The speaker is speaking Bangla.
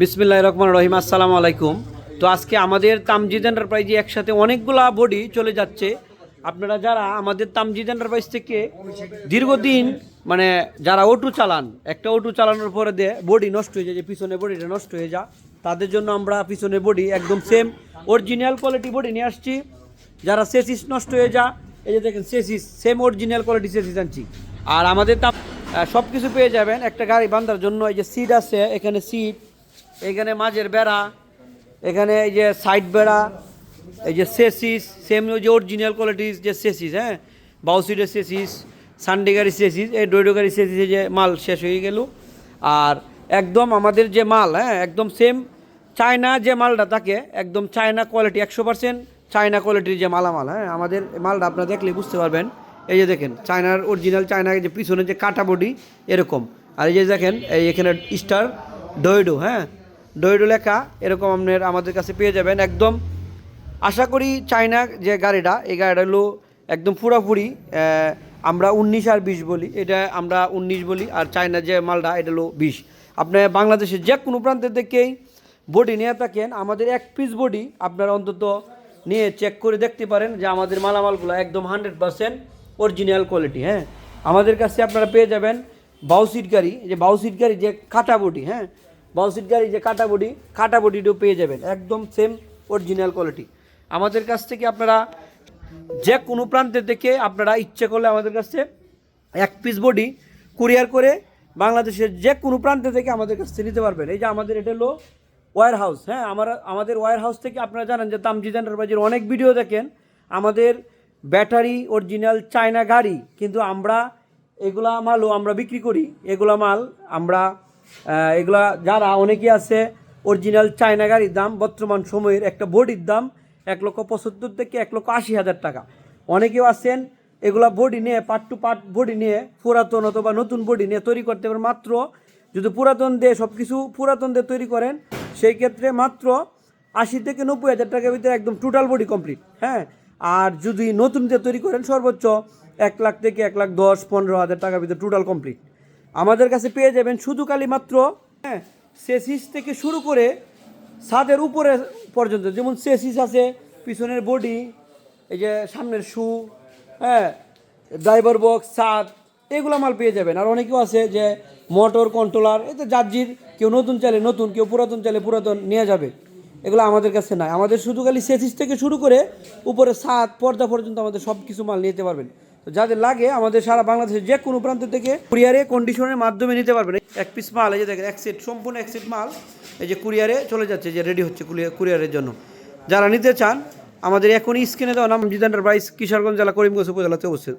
বিসমিল্লাহ রহমান রহিম, আসসালামু আলাইকুম। তো আজকে আমাদের তামজিদ এন্টারপ্রাইজে একসাথে অনেকগুলা বডি চলে যাচ্ছে। আপনারা যারা আমাদের তামজিদ এন্টারপ্রাইজ থেকে দীর্ঘদিন মানে যারা অটো চালান, একটা অটো চালানোর পরে দিয়ে বডি নষ্ট হয়ে যায়, যে পিছনে বডিটা নষ্ট হয়ে যায় তাদের জন্য আমরা পিছনে বডি একদম সেম অরিজিনাল কোয়ালিটি বডি নিয়ে আসছি। যারা সেসিস নষ্ট হয়ে যা, এই যে দেখেন সেসিস সেম অরিজিনাল কোয়ালিটি সেসিস আনছি। আর আমাদের তা সব কিছু পেয়ে যাবেন একটা গাড়ি বাঁধার জন্য, এই যে সিট আছে, এখানে সিট এখানে মাঝের বেড়া, এখানে এই যে সাইড বেড়া, এই যে সেসিস সেম যে অরিজিনাল কোয়ালিটির যে সেসিস হ্যাঁ? বাউসিডের সেসিস সানডে গাড়ি সেসিস, এই ডোইডো গাড়ি সেসিসে যে মাল শেষ হয়ে গেল। আর একদম আমাদের যে মাল হ্যাঁ একদম সেম চায়না যে মালটা থাকে, একদম চায়না কোয়ালিটি একশো পার্সেন্ট চায়না কোয়ালিটির যে মালামাল হ্যাঁ? আমাদের মালটা আপনারা দেখলে বুঝতে পারবেন। এই যে দেখেন, চায়নার অরিজিনাল চায়না যে পিছনে যে কাটা বডি এরকম। আর এই যে দেখেন, এই এখানে স্টার ডয়েডো হ্যাঁ? ডয়েডো লেখা এরকম আপনার আমাদের কাছে পেয়ে যাবেন একদম। আশা করি চায়না যে গাড়িটা, এই গাড়িটা হলো একদম পুরোপুরি আমরা উনিশ আর বিশ বলি, এটা আমরা উনিশ বলি, আর চায়না যে মালটা, এটা হলো বিশ। আপনার বাংলাদেশের যে কোনো প্রান্তের থেকেই বডি নিয়ে থাকেন, আমাদের এক পিস বডি আপনারা অন্তত নিয়ে চেক করে দেখতে পারেন যে আমাদের মালামালগুলো একদম হান্ড্রেড পার্সেন্ট অরিজিনাল কোয়ালিটি হ্যাঁ? আমাদের কাছে আপনারা পেয়ে যাবেন বাউসিট গাড়ি যে বাউসিট গাড়ি যে কাটা বডি হ্যাঁ? বাউসিট গাড়ি যে কাটা বডি, কাটা বডিটাও পেয়ে যাবেন, একদম সেম অরিজিনাল কোয়ালিটি আমাদের কাছ থেকে আপনারা যে কোনো প্রান্তের থেকে আপনারা ইচ্ছে করলে আমাদের কাছে এক পিস বডি কুরিয়ার করে বাংলাদেশের যে কোনো প্রান্ত থেকে আমাদের কাছ নিতে পারবেন। এই যে আমাদের এটা হলো ওয়ার হাউস হ্যাঁ? আমার, আমাদের ওয়ার হাউস থেকে আপনারা জানেন যে তামজিদ এন্টারপ্রাইজের অনেক ভিডিও দেখেন। আমাদের ব্যাটারি অরিজিনাল চায়না গাড়ি, কিন্তু আমরা এগুলা মালও আমরা বিক্রি করি। এগুলা মাল আমরা এগুলা যারা অনেকে আছে অরিজিনাল চায়না গাড়ির দাম, বর্তমান সময়ের একটা বডির দাম এক লক্ষ পঁচাত্তর থেকে এক লক্ষ আশি হাজার টাকা। অনেকেও আছেন, এগুলা বডি নিয়ে পার্ট টু পার্ট বডি নিয়ে পুরাতন অথবা নতুন বডি নিয়ে তৈরি করতে পারেন। মাত্র যদি পুরাতন দিয়ে সব কিছু পুরাতন দিয়ে তৈরি করেন, সেই ক্ষেত্রে মাত্র আশি থেকে নব্বই হাজার টাকার ভিতরে একদম টোটাল বডি কমপ্লিট হ্যাঁ? আর যদি নতুন দিয়ে তৈরি করেন, সর্বোচ্চ এক লাখ থেকে এক লাখ দশ, পনেরো হাজার টাকার ভিতরে টোটাল কমপ্লিট আমাদের কাছে পেয়ে যাবেন শুধু কালি মাত্র হ্যাঁ সেসিস থেকে শুরু করে ছাদের উপরে পর্যন্ত, যেমন সেসিস আছে, পিছনের বডি এই যে সামনের শু হ্যাঁ ড্রাইভার বক্স ছাদ, এগুলো মাল পেয়ে যাবেন। আর অনেকেও আছে যে মোটর কন্ট্রোলার এতে যার্জির কেউ নতুন চালে নতুন, কেউ পুরাতন চালে পুরাতন নিয়ে যাবে। এগুলো আমাদের কাছে নাই। আমাদের শুধু খালি সেসিস থেকে শুরু করে উপরে ছাদ, পর্দা পর্যন্ত আমাদের সব কিছু মাল নিতে পারবেন। তো যাদের লাগে আমাদের সারা বাংলাদেশের যে কোনো প্রান্ত থেকে কুরিয়ারে কন্ডিশনের মাধ্যমে নিতে পারবেন। এক পিস মাল, এই যে দেখেন, এক সেট সম্পূর্ণ এক সেট মাল এই যে কুরিয়ারে চলে যাচ্ছে যে রেডি হচ্ছে কুরিয়ার কুরিয়ারের জন্য। যারা নিতে চান, আমাদের এখনই স্ক্রিনে দেওয়া নাম জিদান্ডার বাইস কিশোরগঞ্জ জেলা, করিমগঞ্জ উপজেলাতে অবস্থিত।